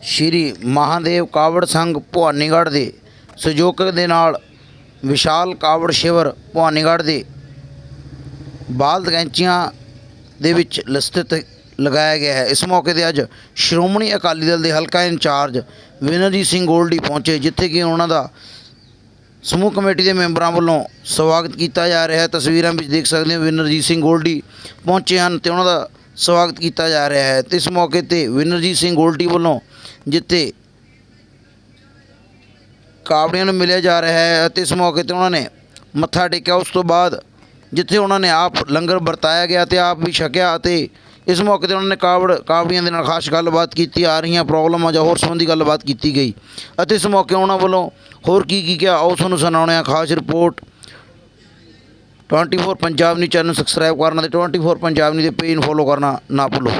ਸ਼੍ਰੀ ਮਹਾਦੇਵ ਕਾਵੜ ਸੰਘ ਭਵਾਨੀਗੜ੍ਹ ਦੇ ਸਹਿਯੋਗ ਦੇ ਨਾਲ ਵਿਸ਼ਾਲ ਕਾਵੜ ਸ਼ਿਵਰ ਭਵਾਨੀਗੜ੍ਹ ਦੇ ਬਾਲ ਗੈਂਚੀਆਂ ਦੇ ਵਿੱਚ ਲਸਤਿਤ ਲਗਾਇਆ ਗਿਆ ਹੈ। ਇਸ ਮੌਕੇ ਤੇ ਅੱਜ ਸ਼੍ਰੋਮਣੀ ਅਕਾਲੀ ਦਲ ਦੇ ਹਲਕਾ ਇੰਚਾਰਜ ਵਿਨਰਜੀਤ ਸਿੰਘ ਗੋਲਡੀ ਪਹੁੰਚੇ, ਜਿੱਥੇ ਕਿ ਉਹਨਾਂ ਦਾ ਸਮੂਹ ਕਮੇਟੀ ਦੇ ਮੈਂਬਰਾਂ ਵੱਲੋਂ ਸਵਾਗਤ ਕੀਤਾ ਜਾ ਰਿਹਾ ਹੈ। ਤਸਵੀਰਾਂ ਵਿੱਚ ਦੇਖ ਸਕਦੇ ਹੋ ਵਿਨਰਜੀਤ ਸਿੰਘ ਗੋਲਡੀ ਪਹੁੰਚੇ ਹਨ ਤੇ ਉਹਨਾਂ ਦਾ ਸਵਾਗਤ ਕੀਤਾ ਜਾ ਰਿਹਾ ਹੈ। ਤੇ ਇਸ ਮੌਕੇ ਤੇ ਵਿਨਰਜੀਤ ਸਿੰਘ ਗੋਲਡੀ ਵੱਲੋਂ ਜਿੱਥੇ ਕਾਵੜਿਆਂ ਨੂੰ ਮਿਲਿਆ ਜਾ ਰਿਹਾ ਹੈ ਅਤੇ ਇਸ ਮੌਕੇ ਤੇ ਉਹਨਾਂ ਨੇ ਮੱਥਾ ਟੇਕਿਆ। ਉਸ ਤੋਂ ਬਾਅਦ ਜਿੱਥੇ ਉਹਨਾਂ ਨੇ ਆਪ ਲੰਗਰ ਵਰਤਾਇਆ ਗਿਆ ਤੇ ਆਪ ਵੀ ਛਕਿਆ ਅਤੇ ਇਸ ਮੌਕੇ ਤੇ ਉਹਨਾਂ ਨੇ ਕਾਵੜ ਕਾਵੜੀਆਂ ਦੇ ਨਾਲ ਖਾਸ ਗੱਲਬਾਤ ਕੀਤੀ, ਆ ਰਹੀਆਂ ਪ੍ਰੋਬਲਮਾਂ ਜਾਂ ਹੋਰ ਸੰਬੰਧੀ ਗੱਲਬਾਤ ਕੀਤੀ ਗਈ ਅਤੇ ਇਸ ਮੌਕੇ ਉਹਨਾਂ ਵੱਲੋਂ ਹੋਰ ਕੀ ਕੀ ਕਿਹਾ ਆਓ ਤੁਹਾਨੂੰ ਸੁਣਾਉਣੇ ਆ ਖਾਸ report 24 Punjab news channel subscribe ਕਰਨਾ ਤੇ 24 ਪੰਜਾਬ ਨਿਊਜ਼ ਦੇ ਪੇਜ ਨੂੰ ਫੋਲੋ ਕਰਨਾ ਨਾ ਭੁੱਲੋ।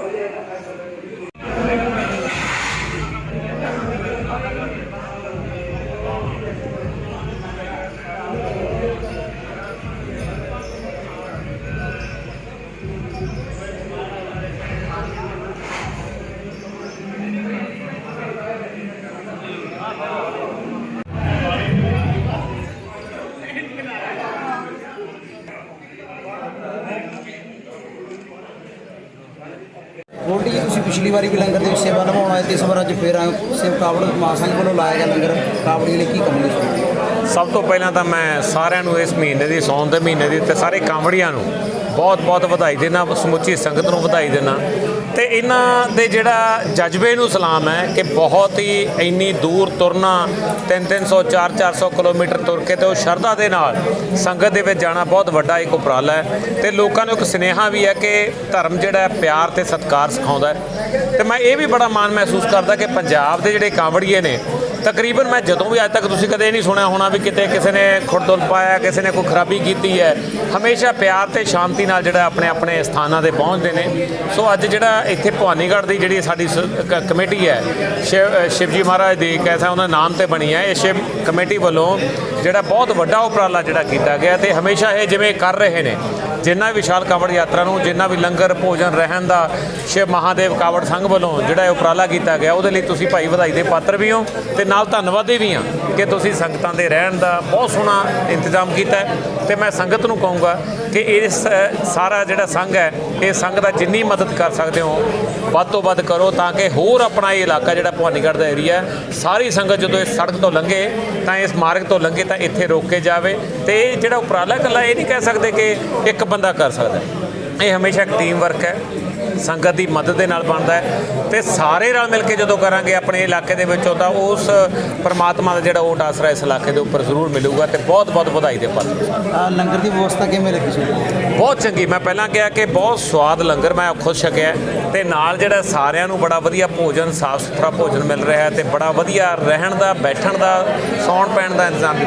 ಮಾಡಿ ਪਿਛਲੀ ਵਾਰੀ ਵੀ ਲੰਗਰ ਦੀ ਸੇਵਾ ਨਿਭਾਉਣ ਆਏ ਤੇ ਇਸ ਵਾਰ ਅੱਜ ਫੇਰ ਆਏ ਹੋ। ਸੇਵ ਕਾਵੜ ਮਹਾਸੰਘ ਵੱਲੋਂ ਲਾਇਆ ਗਿਆ ਲੰਗਰ ਕਾਵੜੀ ਲਈ ਕੀ ਕਮੀ ਹੈ ਸਭ ਤੋਂ ਪਹਿਲਾਂ ਤਾਂ ਮੈਂ ਸਾਰਿਆਂ ਨੂੰ ਇਸ ਮਹੀਨੇ ਦੀ ਸੌਣ ਦੇ ਮਹੀਨੇ ਦੀ ਤੇ ਸਾਰੇ ਕਾਂਵੜੀਆਂ ਨੂੰ ਬਹੁਤ ਬਹੁਤ ਵਧਾਈ ਦੇਣਾ, ਸਮੁੱਚੀ ਸੰਗਤ ਨੂੰ ਵਧਾਈ ਦੇਣਾ। ਤੇ ਇਹਨਾਂ ਦੇ ਜਿਹੜਾ ਜਜ਼ਬੇ ਨੂੰ ਸਲਾਮ ਹੈ ਕਿ ਬਹੁਤ ਹੀ ਇੰਨੀ ਦੂਰ ਤੁਰਨਾ 3-300 4-400 ਕਿਲੋਮੀਟਰ ਤੁਰ ਕੇ ਤੇ ਉਹ ਸ਼ਰਧਾ ਦੇ ਨਾਲ ਸੰਗਤ ਦੇ ਵਿੱਚ ਜਾਣਾ ਬਹੁਤ ਵੱਡਾ ਇੱਕ ਉਪਰਾਲਾ ਹੈ। ਤੇ ਲੋਕਾਂ ਨੂੰ ਇੱਕ ਸੁਨੇਹਾ ਵੀ ਹੈ ਕਿ ਧਰਮ ਜਿਹੜਾ ਹੈ, ਪਿਆਰ ਤੇ ਸਤਿਕਾਰ ਸਿਖਾਉਂਦਾ ਹੈ। ਤੇ ਮੈਂ ਇਹ ਵੀ ਬੜਾ ਮਾਣ ਮਹਿਸੂਸ ਕਰਦਾ ਕਿ ਪੰਜਾਬ ਦੇ ਜਿਹੜੇ ਕਾਂਵੜੀਏ ਨੇ ਤਕਰੀਬਨ ਮੈਂ ਜਦੋਂ ਵੀ ਅੱਜ ਤੱਕ ਤੁਸੀਂ ਕਦੇ ਨਹੀਂ ਸੁਣਿਆ ਹੋਣਾ ਵੀ ਕਿਤੇ ਕਿਸੇ ਨੇ ਖੁਰਦੁਲ ਪਾਇਆ, ਕਿਸੇ ਨੇ ਕੋਈ ਖਰਾਬੀ ਕੀਤੀ ਹੈ, ਹਮੇਸ਼ਾ ਪਿਆਰ ਤੇ ਸ਼ਾਂਤੀ ਨਾਲ ਜਿਹੜਾ ਆਪਣੇ ਆਪਣੇ ਸਥਾਨਾਂ ਤੇ ਪਹੁੰਚਦੇ ਨੇ। ਸੋ ਅੱਜ ਜਿਹੜਾ ਇੱਥੇ ਭਵਾਨੀਗੜ੍ਹ ਦੀ ਜਿਹੜੀ ਸਾਡੀ ਸ- ਕਮੇਟੀ ਹੈ, ਸ਼ਿਵ ਸ਼ਿਵਜੀ ਮਹਾਰਾਜ ਦੇ ਕੈਸਾ ਉਹਨਾਂ ਨਾਮ ਤੇ ਬਣੀ ਹੈ, ਇਹ ਸ਼ਿਵ ਕਮੇਟੀ ਵੱਲੋਂ ਜਿਹੜਾ ਬਹੁਤ ਵੱਡਾ ਉਪਰਾਲਾ ਜਿਹੜਾ ਕੀਤਾ ਗਿਆ ਤੇ ਹਮੇਸ਼ਾ ਇਹ ਜਿਵੇਂ ਕਰ ਰਹੇ ਨੇ। ਜਿੰਨਾ ਵੀ ਵਿਸ਼ਾਲ ਕਾਵੜ ਯਾਤਰਾ ਨੂੰ, ਜਿੰਨਾ ਵੀ ਲੰਗਰ, ਭੋਜਨ, ਰਹਿਣ ਦਾ, ਸ਼ਿਵ ਮਹਾਦੇਵ ਕਾਵੜ ਸੰਘ ਵੱਲੋਂ ਜਿਹੜਾ ਇਹ ਉਪਰਾਲਾ ਕੀਤਾ ਗਿਆ, ਉਹਦੇ ਲਈ ਤੁਸੀਂ ਭਾਈ ਵਧਾਈ ਦੇ ਪਾਤਰ ਵੀ ਹੋ ਤੇ ਨਾਲ ਧੰਨਵਾਦੀ ਵੀ ਹਾਂ ਕਿ ਤੁਸੀਂ ਸੰਗਤਾਂ ਦੇ ਰਹਿਣ ਦਾ ਬਹੁਤ ਸੋਹਣਾ ਇੰਤਜ਼ਾਮ ਕੀਤਾ ਹੈ। ਤੇ ਮੈਂ ਸੰਗਤ ਨੂੰ ਕਹੂੰਗਾ ਕਿ ਇਸ ਸਾਰਾ ਜਿਹੜਾ ਸੰਘ ਹੈ, ਇਹ ਸੰਘ ਦਾ ਜਿੰਨੀ ਮਦਦ ਕਰ ਸਕਦੇ ਹੋ, ਵੱਧ ਤੋਂ ਵੱਧ ਕਰੋ ਤਾਂ ਕਿ ਹੋਰ ਆਪਣਾ ਇਹ ਇਲਾਕਾ ਜਿਹੜਾ ਭਵਾਨੀਗੜ੍ਹ ਦਾ ਏਰੀਆ ਸਾਰੀ ਸੰਗਤ ਜਦੋਂ ਇਸ ਸੜਕ ਤੋਂ ਲੰਘੇ, ਤਾਂ ਇਸ ਮਾਰਗ ਤੋਂ ਲੰਘੇ ਤਾਂ ਇੱਥੇ ਰੋਕ ਕੇ ਜਾਵੇ। ਤੇ ਇਹ ਜਿਹੜਾ ਉਪਰਾਲਾ ਇਕੱਲਾ ਇਹ ਨਹੀਂ ਕਹਿ ਸਕਦੇ ਕਿ ਇੱਕ ਬੰਦਾ ਕਰ ਸਕਦਾ। ਇਹ ਹਮੇਸ਼ਾ ਇੱਕ ਟੀਮ ਵਰਕ ਹੈ। ਸੰਗਤ ਦੀ ਮਦਦ ਦੇ ਨਾਲ ਬਣਦਾ ਹੈ। ਤੇ ਸਾਰੇ ਰਲ ਮਿਲ ਕੇ ਜਦੋਂ ਕਰਾਂਗੇ ਆਪਣੇ ਇਲਾਕੇ ਦੇ ਵਿੱਚੋਂ ਤਾਂ ਉਸ ਪਰਮਾਤਮਾ ਦਾ ਜਿਹੜਾ ਓਟ ਆਸਰਾ ਇਸ ਇਲਾਕੇ ਦੇ ਉੱਪਰ ਜ਼ਰੂਰ ਮਿਲੂਗਾ ਤੇ ਬਹੁਤ ਬਹੁਤ ਵਧਾਈ ਦੇ ਪਾਤਰ। ਲੰਗਰ ਦੀ ਵਿਵਸਥਾ ਕਿਵੇਂ ਲੱਗੀ ਸੀ? ਬਹੁਤ ਚੰਗੀ। ਮੈਂ ਪਹਿਲਾਂ ਕਿਹਾ ਕਿ ਬਹੁਤ ਸਵਾਦ ਲੰਗਰ ਮੈਂ ਖੁਦ ਛਕਿਆ ਤੇ ਨਾਲ ਜਿਹੜਾ ਸਾਰਿਆਂ ਨੂੰ ਬੜਾ ਵਧੀਆ ਭੋਜਨ ਸਾਫ਼ ਸੁਥਰਾ ਭੋਜਨ ਮਿਲ ਰਿਹਾ ਹੈ ਤੇ ਬੜਾ ਵਧੀਆ ਰਹਿਣ ਦਾ ਬੈਠਣ ਦਾ ਸੌਣ ਪੈਣ ਦਾ ਇੰਤਜ਼ਾਮ ਵੀ